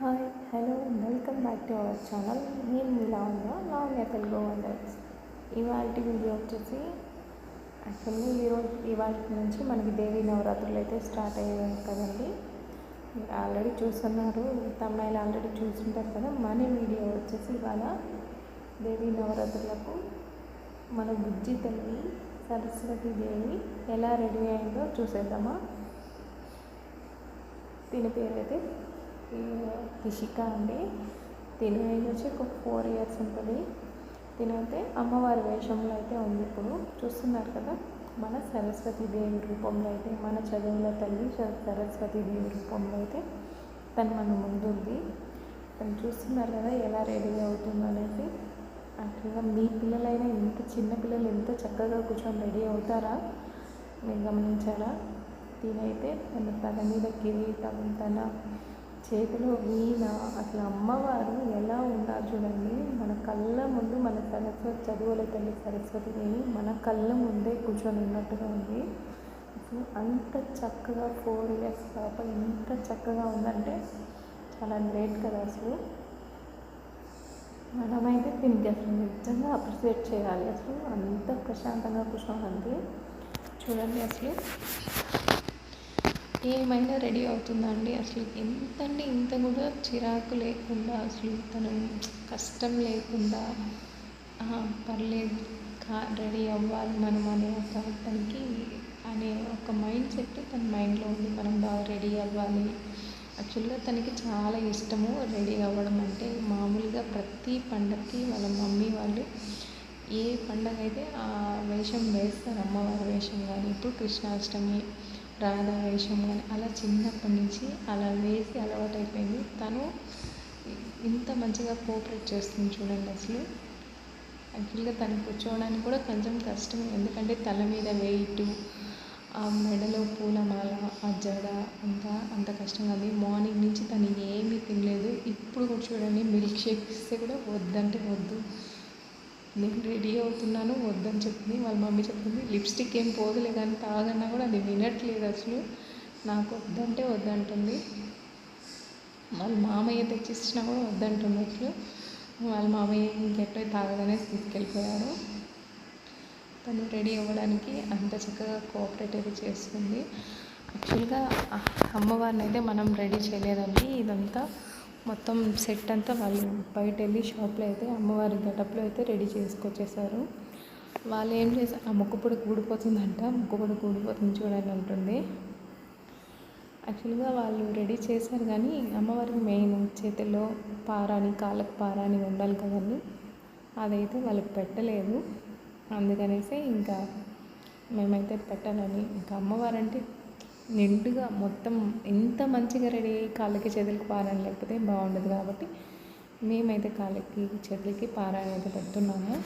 Hi hello welcome back to our channel. నేను మీ Lavanya Lavanya Telugu wonders ఇవాళ వీడియో వచ్చేసి యాక్చువల్లీ ఈరోజు ఇవాళ నుంచి మనకి దేవీ నవరాత్రులు అయితే స్టార్ట్ అయ్యాయి కదండి. మీరు ఆల్రెడీ చూస్తున్నారు తమిళ ఆల్రెడీ చూస్తుంటారు కదా. మన వీడియో వచ్చేసి ఇవాళ దేవీ నవరాత్రులకు మన బుజ్జి తల్లి సరస్వతి దేవి ఎలా రెడీ అయిందో చూసేద్దామా. దీని పేరు అయితే తిషిక అండి. తిని ఏజ్ వచ్చి ఒక ఫోర్ ఇయర్స్ ఉంటుంది. తినైతే అమ్మవారి వేషంలో అయితే ఉంది ఇప్పుడు. చూస్తున్నారు కదా మన సరస్వతి దేవి రూపంలో అయితే మన చదువుల తల్లి సరస్వతి దేవి రూపంలో అయితే తను మన ముందుంది తను చూస్తున్నారు కదా ఎలా రెడీ అవుతుందో అనేసి. యాక్చువల్గా మీ పిల్లలైనా ఇంత చిన్న పిల్లలు ఎంత చక్కగా కూర్చొని రెడీ అవుతారా? మీరు గమనించారా? తినైతే తన తల మీద కిరీటం తన చేతిలో వీణ అసలు అమ్మవారు ఎలా ఉన్నారు చూడండి. మన కళ్ళ ముందు మన సరస్వతి చదువుల తల్లి సరస్వతిని మన కళ్ళ ముందే కూర్చొని ఉన్నట్టుగా ఉంది. అసలు అంత చక్కగా ఫోర్ ఇయర్స్ పాప ఎంత చక్కగా ఉందంటే చాలా గ్రేట్ కదా అసలు. మనమైతే దీనికి అసలు నిజంగా అప్రిషియేట్ చేయాలి. అసలు అంత ప్రశాంతంగా కూర్చోనండి చూడండి అసలు. ఏమైనా రెడీ అవుతుందండి? అసలు ఎంత అంటే ఇంత కూడా చిరాకు లేకుండా అసలు తను కష్టం లేకుండా పర్లేదు కా రెడీ అవ్వాలి మనం అనే ఒక తనకి అనే ఒక మైండ్ సెట్ తన మైండ్లో ఉంది. మనం బాగా రెడీ అవ్వాలి. యాక్చువల్గా తనకి చాలా ఇష్టము రెడీ అవ్వడం అంటే మామూలుగా ప్రతి పండగకి వాళ్ళ మమ్మీ వాళ్ళు ఏ పండగ అయితే ఆ వేషం వేస్తారు అమ్మవారి వేషం కానీ ఇప్పుడు కృష్ణాష్టమి రాధా వేషం కానీ అలా చిన్నప్పటి నుంచి అలా వేసి అలవాటు అయిపోయింది తను ఇంత మంచిగా కోఆపరేట్ చేస్తుంది చూడండి అసలు. యాక్చువల్గా తను కూర్చోవడానికి కూడా కొంచెం కష్టం ఎందుకంటే తల మీద వెయిట్ ఆ మెడలో పూలమాల ఆ జడ అంతా అంత కష్టంగా ఉంది మార్నింగ్ నుంచి తను ఏమీ తినలేదు. ఇప్పుడు కూడా చూడండి మిల్క్ షేక్ ఇస్తే కూడా వద్దంటే వద్దు. నేను రెడీ అవుతున్నాను వద్దని చెప్పింది. వాళ్ళ మమ్మీ చెప్పింది లిప్స్టిక్ ఏం పోదులే కానీ తాగన్నా కూడా అది వినట్లేదు అసలు. నాకు వద్దంటే వద్దంటుంది. వాళ్ళ మామయ్య తెచ్చిచ్చినా కూడా వద్దంటుంది అసలు. వాళ్ళ మామయ్య ఇంకెట్టో తాగదనే తీసుకెళ్ళిపోయారు. తను రెడీ అవ్వడానికి అంత చక్కగా కోఆపరేట్ అయితే చేస్తుంది. యాక్చువల్గా అమ్మవారిని అయితే మనం రెడీ చేయలేదండి. ఇదంతా మొత్తం సెట్ అంతా వాళ్ళు బయట వెళ్ళి షాప్లో అయితే అమ్మవారి గటప్లో అయితే రెడీ చేసుకొచ్చేసారు. వాళ్ళు ఏం చేశారు ఆ మొక్కపొడి కూడిపోతుందంట మొక్కపొడి కూడిపోతుంది చూడండి ఉంటుంది యాక్చువల్గా వాళ్ళు రెడీ చేశారు కానీ అమ్మవారికి మెయిన్ చేతిలో పారాని కాళ్ళకు పారాని ఉండాలి కదండి. అదైతే వాళ్ళకి పెట్టలేదు. అందుకనేసి ఇంకా మేమైతే పెట్టాలని ఇంకా అమ్మవారంటే నిండుగా మొత్తం ఎంత మంచిగా రెడీ కాళ్ళకి చేతులకి పారాయణ లేకపోతే బాగుండదు కాబట్టి మేమైతే కాళ్ళకి చేతులకి పారాయణ అయితే పెడుతున్నాము.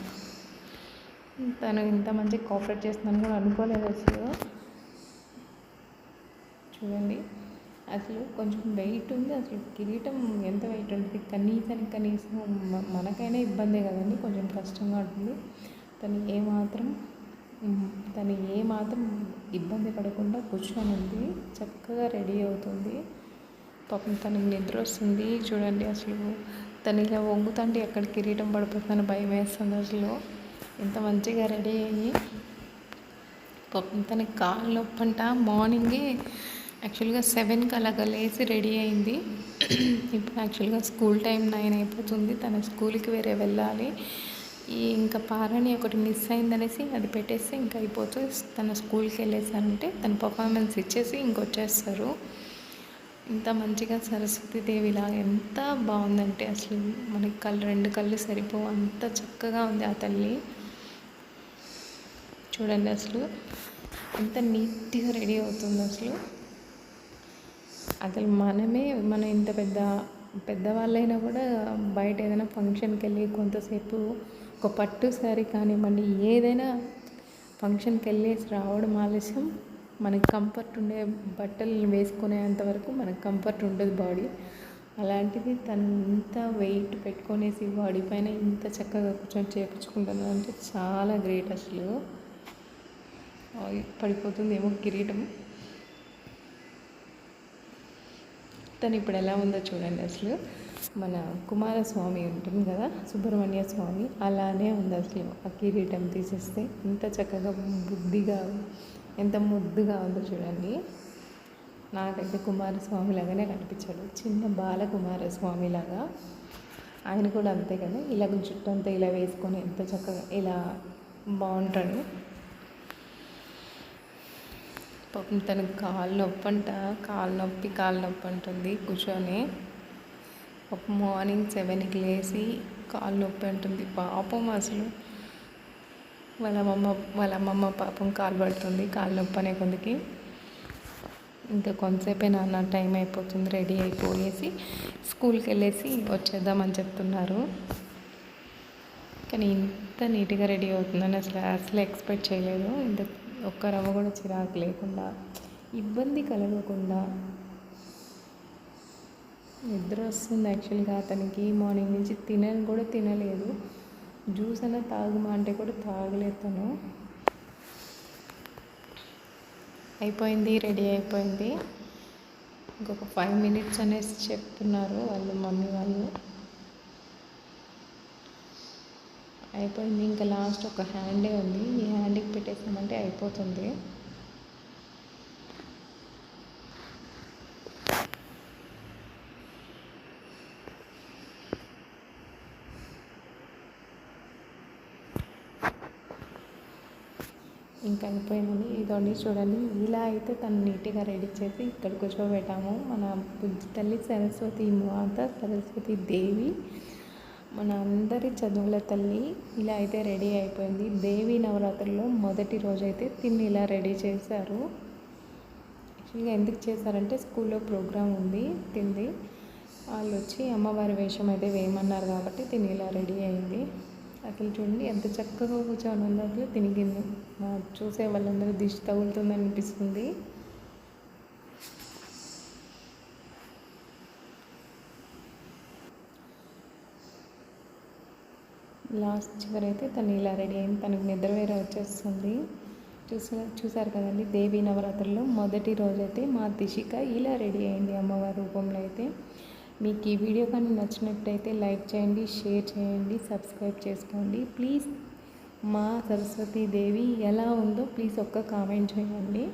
తను ఇంత మంచి కోఆపరేట్ చేస్తుందని కూడా అనుకోలేదు అసలు. చూడండి అసలు కొంచెం వెయిట్ ఉంది అసలు కిరీటం ఎంత వెయిట్ ఉంటుంది? కనీసానికి కనీసం మనకైనా ఇబ్బందే కదండి కొంచెం కష్టంగా ఉంటుంది. తను ఏమాత్రం తను ఏమాత్రం ఇబ్బంది పడకుండా కూర్చొని ఉంది చక్కగా రెడీ అవుతుంది. పాపం తనకి నిద్ర వస్తుంది. చూడండి అసలు తను ఇలా వంగుతుంటే ఎక్కడ కిరీటం పడిపోతుందని భయం వేస్తుంది అసలు. ఇంత మంచిగా రెడీ అయ్యి పాపం తనకి కాళ్ళు నొప్పంట. మార్నింగే యాక్చువల్గా సెవెన్కి అలాగా లేచి రెడీ అయింది. ఇప్పుడు యాక్చువల్గా స్కూల్ టైం నైన్ అయిపోతుంది. తన స్కూల్కి వేరే వెళ్ళాలి. ఇంకా పారని ఒకటి మిస్ అయిందనేసి అది పెట్టేసి ఇంకా అయిపోతుంది తన స్కూల్కి వెళ్ళేసారంటే తన పర్ఫార్మెన్స్ ఇచ్చేసి ఇంకొచ్చేస్తారు. ఇంత మంచిగా సరస్వతి దేవిలా ఎంత బాగుందంటే అసలు మనకి కళ్ళు రెండు కళ్ళు సరిపోవు అంత చక్కగా ఉంది ఆ తల్లి. చూడండి అసలు ఎంత నీట్గా రెడీ అవుతుంది అసలు. అసలు మనమే మనం ఇంత పెద్ద పెద్దవాళ్ళైనా కూడా బయట ఏదైనా ఫంక్షన్కి వెళ్ళి కొంతసేపు ఒక పట్టు శారీ కానివ్వండి ఏదైనా ఫంక్షన్కి వెళ్ళేసి రావడం ఆలస్యం. మనకి కంఫర్ట్ ఉండే బట్టలు వేసుకునేంత వరకు మనకు కంఫర్ట్ ఉండదు బాడీ. అలాంటిది తను ఇంత వెయిట్ పెట్టుకునేసి బాడీ పైన ఇంత చక్కగా కూర్చొని చేపించుకుంటాను అంటే చాలా గ్రేట్ అసలు. పడిపోతుంది ఏమో కిరీటం. తను ఇప్పుడు ఎలా ఉందో చూడండి అసలు. మన కుమారస్వామి ఉంటుంది కదా సుబ్రహ్మణ్య స్వామి అలానే ఉంది అసలు ఆ కిరీటం తీసేస్తే. ఎంత చక్కగా బుద్ధిగా ఎంత ముద్దుగా ఉందో చూడండి. నాకైతే కుమారస్వామి లాగానే కనిపించాడు. చిన్న బాల కుమారస్వామి లాగా. ఆయన కూడా అంతే కదా ఇలా జుట్టు అంతా ఇలా వేసుకొని ఎంత చక్కగా ఇలా బాగుంటాడు. పాపం తనకు కాలు నొప్పి అంట కాలు నొప్పి కాలు నొప్పి అంటుంది కూర్చొని. మార్నింగ్ సెవెన్కి లేచి కాళ్ళు నొప్పి అంటుంది పాపం అసలు. వాళ్ళ అమ్మమ్మ వాళ్ళ అమ్మమ్మ పాపం కాలు పడుతుంది కాలు నొప్పి అనే కొందికి. ఇంకా కొంతసేపే నాన్న టైం అయిపోతుంది రెడీ అయిపోయేసి స్కూల్కి వెళ్ళేసి వచ్చేద్దామని చెప్తున్నారు. కానీ ఇంత నీట్గా రెడీ అవుతుందని అసలు అసలు ఎక్స్పెక్ట్ చేయలేదు. ఇంత ఒక్క రవ్వ కూడా చిరాకు లేకుండా ఇబ్బంది కలగకుండా నిద్ర వస్తుంది యాక్చువల్గా అతనికి. మార్నింగ్ నుంచి తినని కూడా తినలేదు. జ్యూస్ అయినా తాగుమా అంటే కూడా తాగలేదు తను. అయిపోయింది రెడీ అయిపోయింది. ఇంకొక ఫైవ్ మినిట్స్ అనేసి చెప్తున్నారు వాళ్ళు మమ్మీ వాళ్ళు. అయిపోయింది. ఇంకా లాస్ట్ ఒక హ్యాండే ఉంది. ఈ హ్యాండ్కి పెట్టేసామంటే అయిపోతుంది. ఇంకా అయిపోయామని ఇదండి చూడండి. ఇలా అయితే తను నీట్గా రెడీ చేసి ఇక్కడ కూర్చోబెట్టాము. మన బుద్ధి తల్లి సరస్వతి మాత సరస్వతి దేవి మన అందరి చదువుల తల్లి ఇలా అయితే రెడీ అయిపోయింది. దేవి నవరాత్రుల్లో మొదటి రోజు అయితే తిని ఇలా రెడీ చేశారు. యాక్చువల్గా ఎందుకు చేశారంటే స్కూల్లో ప్రోగ్రామ్ ఉంది తింది వాళ్ళు వచ్చి అమ్మవారి వేషం అయితే వేయమన్నారు కాబట్టి తిని ఇలా రెడీ అయింది. అసలు చూడండి ఎంత చక్కగా కూర్చొని ఉన్నట్లు తినిగింది. చూసే వాళ్ళందరూ దిష్టి తగులుతుంది అనిపిస్తుంది. లాస్ట్ చివరి అయితే తను ఇలా రెడీ అయింది. తనకు నిద్ర వేరే వచ్చేస్తుంది. చూసా చూసారు కదండి దేవీ నవరాత్రుల్లో మొదటి రోజైతే మా దిశిక ఇలా రెడీ అయింది అమ్మవారి రూపంలో అయితే. మీకు ఈ వీడియో కానీ నచ్చినట్టయితే లైక్ చేయండి షేర్ చేయండి సబ్స్క్రైబ్ చేసుకోండి. ప్లీజ్ మా సరస్వతి దేవి ఎలా ఉందో ప్లీజ్ ఒక్క కామెంట్ చేయండి.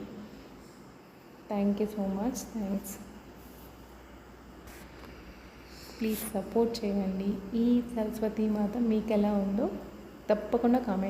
Thank you so much. Thanks. Please support చేయండి. ఈ సరస్వతి మాత మీకు ఎలా ఉందో తప్పకుండా కామెంట్